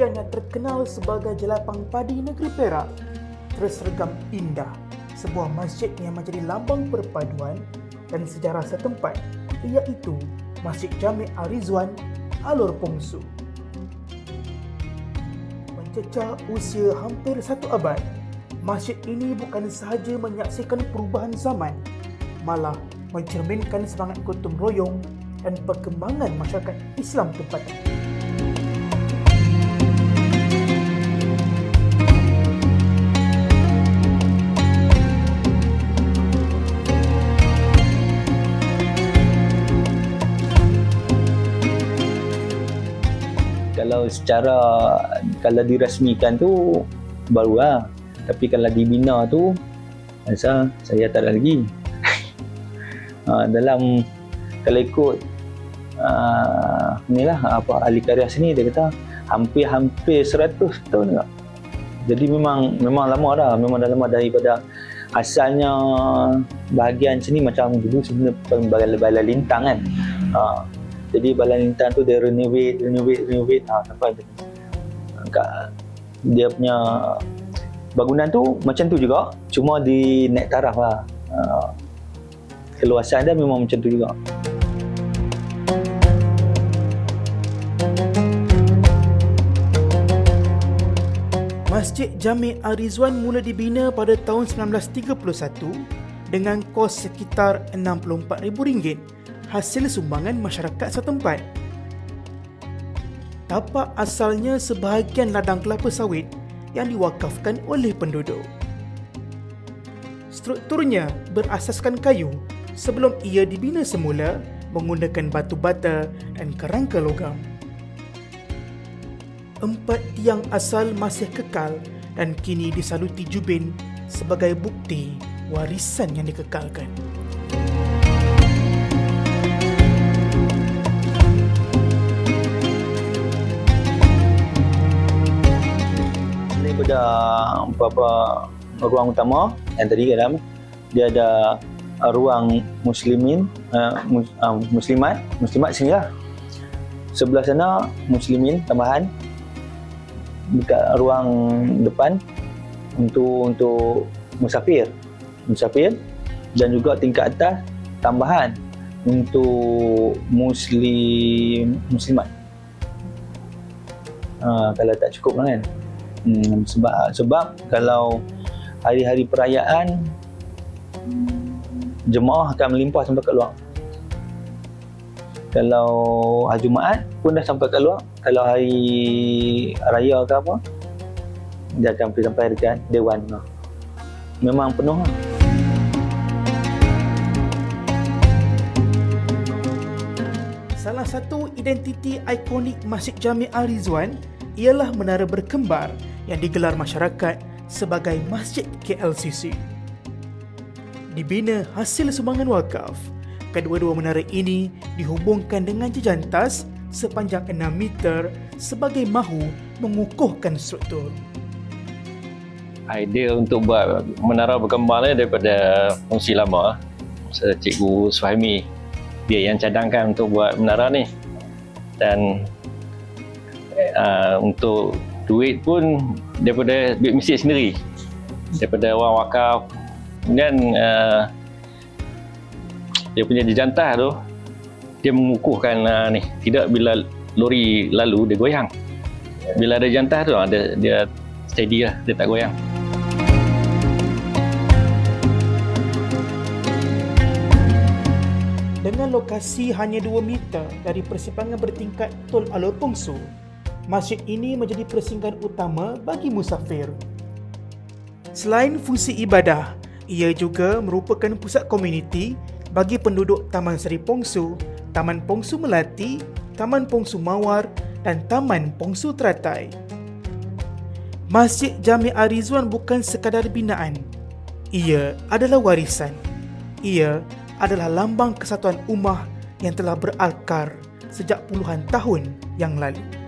Kerian yang terkenal sebagai jelapang padi negeri Perak, tersergam indah sebuah masjid yang menjadi lambang perpaduan dan sejarah setempat iaitu Masjid Jami' Arizwan Alor Pongsu. Mencecah usia hampir satu abad, masjid ini bukan sahaja menyaksikan perubahan zaman, malah mencerminkan semangat gotong royong dan perkembangan masyarakat Islam tempatan. Kalau secara kalau dirasmikan tu baru lah. Tapi kalau dibina tu rasa saya tak ada lagi. Ha, dalam kalau ikut uh, ni lah apa ahli karya sini dia kata hampir-hampir 100 tahun juga. Jadi memang memang lama dah. Memang dah lama daripada asalnya bahagian sini macam dulu sebenarnya balai, balai lintang kan. Ha, jadi balai lintang tu dia renovate renovate renovate. Ha, sampai kat dia punya bangunan tu macam tu juga. Cuma di naik taraf lah. Ha, keluasan dia memang macam tu juga. Masjid Jami' Arizwan mula dibina pada tahun 1931 dengan kos sekitar RM64,000 hasil sumbangan masyarakat setempat. Tapak asalnya sebahagian ladang kelapa sawit yang diwakafkan oleh penduduk. Strukturnya berasaskan kayu sebelum ia dibina semula menggunakan batu bata dan kerangka logam. Empat tiang asal masih kekal dan kini disaluti jubin sebagai bukti warisan yang dikekalkan. Daripada beberapa ruang utama. Yang tadi dalam dia ada uh, ruang muslimin uh, mus, uh, muslimat. Muslimat sini lah. Sebelah sana muslimin tambahan. Dekat ruang depan untuk untuk musafir. Musafir. Dan juga tingkat atas tambahan untuk muslim muslimat. Ha, kalau tak cukup kan Hmm, sebab sebab kalau hari-hari perayaan jemaah akan melimpah sampai ke luar. Kalau hari Jumaat pun dah sampai ke luar. Kalau hari raya ke apa dia akan pergi sampai dekat dewan lah. Memang penuh lah. Salah satu identiti ikonik Masjid Jami' Al-Rizwan ialah menara berkembar yang digelar masyarakat sebagai Masjid KLCC. Dibina hasil sumbangan wakaf, kedua-dua menara ini dihubungkan dengan jejantas sepanjang 6 meter sebagai mahu mengukuhkan struktur. Idea untuk buat menara berkembar ni daripada fungsi lama. Cikgu Suhaimi dia yang cadangkan untuk buat menara ni. Dan uh, untuk duit pun daripada duit masjid sendiri. Daripada orang wakaf. Kemudian uh, dia punya jejantah tu dia mengukuhkan uh, ni. Tidak bila lori lalu dia goyang. Bila ada jantah tu dia, dia steady lah dia tak goyang. Dengan lokasi hanya 2 meter dari persimpangan bertingkat Tol Alor Pongsu, masjid ini menjadi persinggahan utama bagi musafir. Selain fungsi ibadah, ia juga merupakan pusat komuniti bagi penduduk Taman Seri Pongsu, Taman Pongsu Melati, Taman Pongsu Mawar dan Taman Pongsu Teratai. Masjid Jami' Arizwan bukan sekadar binaan. Ia adalah warisan. Ia adalah lambang kesatuan ummah yang telah berakar sejak puluhan tahun yang lalu.